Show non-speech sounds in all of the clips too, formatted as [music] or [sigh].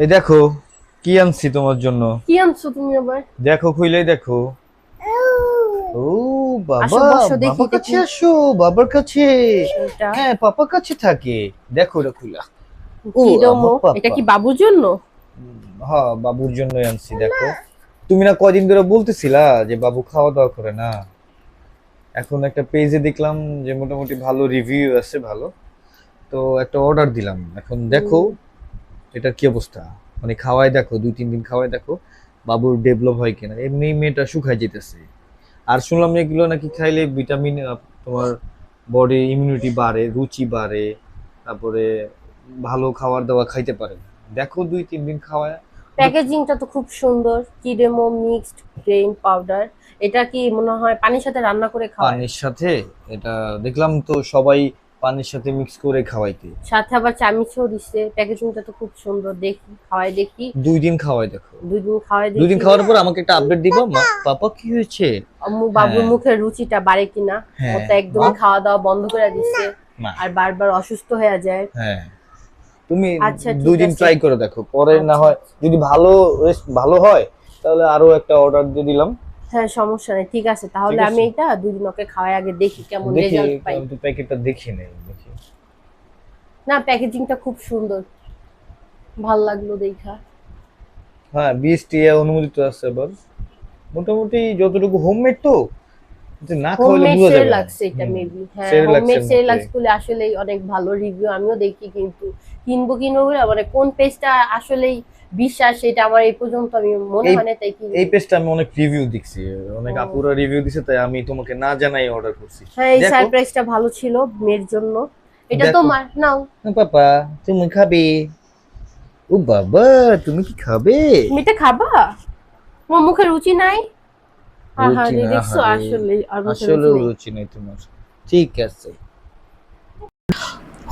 এই দেখো কি আনছি তোমার জন্য? কি আনছো তুমি আবার? দেখো খুইলেই দেখো। ও। বাবা আসো, বসো, দেখি, বাবার কাছে আসো বাবার কাছে। হ্যাঁ পাপার কাছে থাকে। দেখো এটা খুইলা। ও। এটা কি বাবুর জন্য? হ্যাঁ বাবুর জন্যই আনছি দেখো। তুমি না কয়দিন ধরে বলতেছিলা যে বাবু খাওয়া দাওয়া করে না। এখন একটা পেজে দেখলাম যে মোটামুটি ভালো রিভিউ আছে ভালো। তো একটা অর্ডার দিলাম। এখন দেখো এটার কি অবস্থা? মানে খাওয়াই দেখো দুই তিন দিন খাওয়াই দেখো বাবুর ডেভেলপ হয় কিনা। এমনি মেয়েটা শুকায় যেতেছে। আর শুনলাম এগুলো নাকি খাইলে ভিটামিন তোমার বডি ইমিউনিটি বাড়ে রুচি বাড়ে তারপরে ভালো খাবার দাবার খাইতে পারে। দেখো দুই তিন দিন খাওয়ায়। প্যাকেজিংটা তো খুব সুন্দর কিডেমো মিক্সড গ্রেইন পাউডার এটা কি মনে হয় পানির সাথে রান্না করে খাওয়ায় পানির সাথে? এটা দেখলাম তো সবাই পানির সাথে মিক্স করে খাওয়াইতে। সাথে আবার চামিচও দিচ্ছে প্যাকেজিংটা তো খুব সুন্দর। দেখি খাওয়াই দেখি। দুই দিন খাওয়াই দেখো। দুই দিন খাওয়াই দেখি। দুই দিন খাওয়ার পর আমাকে একটা আপডেট দিবা? মা পাপা কি হয়েছে? আম্মু বাবুর হ্যাঁ। মুখের রুচিটা বাড়ে কিনা? হ্যাঁ। ও তো একদমই খাওয়া দাওয়া বন্ধ করে দিচ্ছে আর বারবার অসুস্থ হয়ে যায়। হ্যাঁ। তুমি আচ্ছা, দুই দিন ট্রাই করে দেখো। পরে না আচ্ছা। হয় যদি ভালো ভালো হয় তাহলে আরও একটা অর্ডার দিয়ে দিলাম। হ্যাঁ সমস্যা নেই ঠিক আছে। তাহলে আমি এটা দুই দিন ওকে খাওয়াই আগে দেখি কেমন রেজাল্ট পাই। তো প্যাকেটটা দেখি নেই দেখি। না প্যাকেজিংটা খুব সুন্দর। ভালো লাগল দেখা। হ্যাঁ টিয়া অনুমোদিত আছে এবার মোটামুটি যতটুকু হোমমেড তো না খাওয়ালে বোঝা যাবে। লাগছে এটা। মেবি হ্যাঁ হোমমেড আসলে অনেক ভালো রিভিউ আমিও দেখি কিন্তু। কিনবো কিনবো বলে মানে কোন পেজটা আসলেই বিশ্বাস সেটা আমার এই পর্যন্ত আমি মনে হয় না তাই কি এই পেজটা আমি অনেক রিভিউ দেখছি। অনেক আপুরা রিভিউ দিছে তাই আমি তোমাকে না জানাই অর্ডার করছি। হ্যাঁ এই সারপ্রাইজটা ভালো ছিল মেয়ের জন্য। এটা। তোমার নাও। পাপা তুমি খাবে? ও বাবা তুমি কি খাবে? তুমি এটা খাবা? তোমার মুখে রুচি নাই? আহা রুচি দেখছ আসলে আসলে। রুচি নেই তোমার। ঠিক আছে।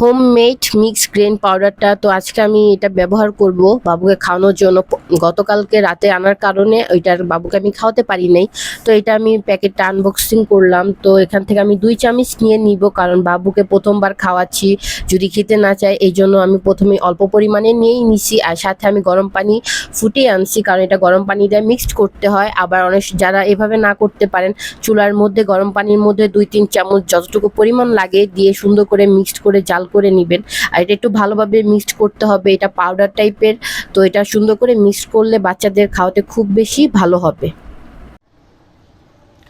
হোমমেড মিক্স গ্রেন পাউডারটা তো আজকে আমি এটা ব্যবহার করব বাবুকে খাওয়ানোর জন্য। গতকালকে রাতে আনার কারণে ওইটার বাবুকে আমি খাওয়াতে পারি নাই। তো এটা আমি প্যাকেটটা আনবক্সিং করলাম। তো এখান থেকে আমি দুই চামচ নিয়ে নিব কারণ বাবুকে প্রথমবার খাওয়াচ্ছি। যদি খেতে না চায়, এই জন্য আমি প্রথমে অল্প পরিমাণে নিয়েই নিছি আর সাথে আমি গরম পানি ফুটিয়ে আনছি কারণ এটা গরম পানি দিয়ে মিক্সড করতে হয়। আবার অনেক যারা এভাবে না করতে পারেন, চুলার মধ্যে, গরম পানির মধ্যে দুই, তিন চামচ যতটুকু পরিমাণ লাগে দিয়ে সুন্দর করে মিক্সড করে জাল করে নেবেন। আর এটা একটু ভালোভাবে মিক্সড করতে হবে। এটা পাউডার টাইপের তো এটা সুন্দর করে মিক্সড করলে বাচ্চাদের খাওয়াতে খুব বেশি ভালো হবে।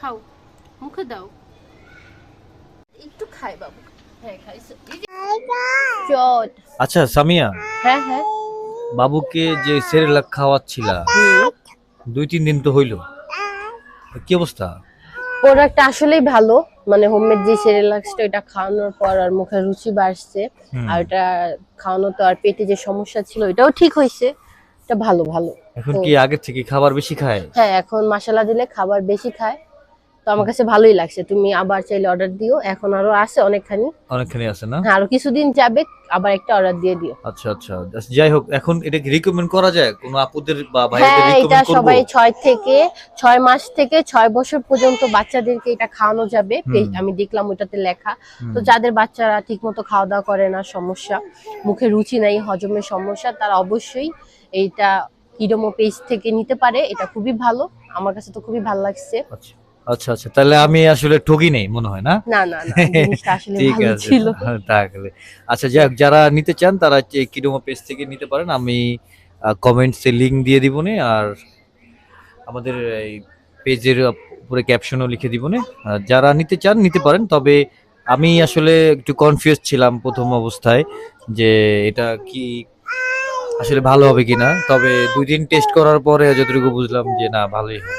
খাও। মুখে দাও। একটু খাই বাবু। হ্যাঁ খাইছে আচ্ছা সামিয়া। হ্যাঁ হ্যাঁ। বাবুকে যে সেরেলাক খাওয়াচ্ছিলা দুই তিন দিন তো হইল। কি অবস্থা? প্রোডাক্টটা আসলেই ভালো। মানে হোমমেড যে সেরেলাক্সটা এটা খাওয়ানোর পর আর মুখে রুচি বাড়ছে আর এটা খাওয়ানো তো আর পেটে যে সমস্যা ছিল এটাও ঠিক হয়েছে। এটা ভালো ভালো। এখন কি আগে থেকে খাবার বেশি খায়? হ্যাঁ এখন মশলা দিলে খাবার বেশি খায়। তো আমার কাছে ভালোই লাগছে। তুমি আবার চাইলে অর্ডার দিও। এখন আরও আছে অনেকখানি। অনেকখানি আছে না? হ্যাঁ আরও কিছুদিন যাবে আবার একটা অর্ডার দিয়ে দিও। আচ্ছা আচ্ছা। যাই হোক এখন এটা কি রিকমেন্ড করা যায়? কোন আপুদের বা ভাইদের হ্যাঁ রিকমেন্ড করব? এটা সবাই ছয় থেকে ছয় মাস থেকে ছয় বছর পর্যন্ত বাচ্চাদেরকে এটা খাওয়ানো যাবে। আমি দেখলাম ওটাতে লেখা। তো যাদের বাচ্চারা ঠিক মতো খাওয়া দাওয়া করে না সমস্যা। মুখে রুচি নাই হজমের সমস্যা তারা অবশ্যই এইটা কিডোমো পেজ থেকে নিতে পারে। এটা খুবই ভালো। আমার কাছে তো খুবই ভালো লাগছে। আচ্ছা। আচ্ছা আচ্ছা। তাহলে আমি আসলে ঠকি নেই মনে হয় না? না না না জিনিসটা আসলে [laughs] ঠিক ভালো আছে। ছিল। [laughs] তাহলে। আচ্ছা যাই হোক, যারা নিতে চান তারা কিডোমো পেজ থেকে নিতে পারেন। আমি কমেন্টসে লিংক দিয়ে দিব নে আর আমাদের এই পেজের উপরে ক্যাপশনও লিখে দিব নে। আর যারা নিতে চান নিতে পারেন। তবে আমি আসলে একটু কনফিউজ ছিলাম প্রথম অবস্থায় যে এটা কি আসলে ভালো হবে কিনা। তবে দুই দিন টেস্ট করার পরে যতটুকু বুঝলাম যে না ভালোই হয়